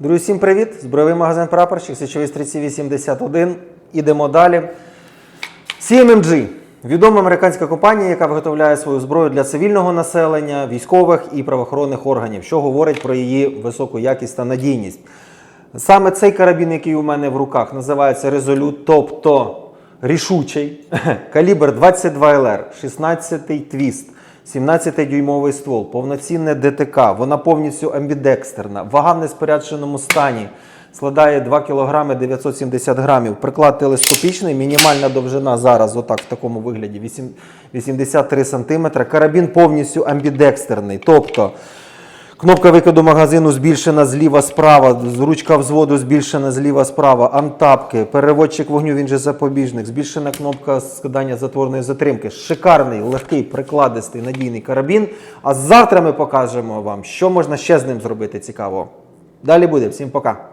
Друзі, всім привіт! Збройовий магазин прапорщик, січовий стрільці 81. Ідемо далі. CMMG – відома американська компанія, яка виготовляє свою зброю для цивільного населення, військових і правоохоронних органів, що говорить про її високу якість та надійність. Саме цей карабін, який у мене в руках, називається Resolute, тобто рішучий, калібр 22 ЛР, 16-й твіст. 17-дюймовий ствол, повноцінне ДТК, вона повністю амбідекстерна, вага в неспорядженому стані складає 2 кг 970 грамів. Приклад телескопічний, мінімальна довжина зараз, отак в такому вигляді, 8 83 см. Карабін повністю амбідекстерний. Тобто Кнопка викиду магазину збільшена зліва справа, ручка взводу збільшена зліва справа, антапки, переводчик вогню, він же запобіжник, збільшена кнопка скидання затворної затримки. Шикарний, легкий, прикладистий, надійний карабін. А завтра ми покажемо вам, що можна ще з ним зробити цікавого. Далі буде. Всім пока.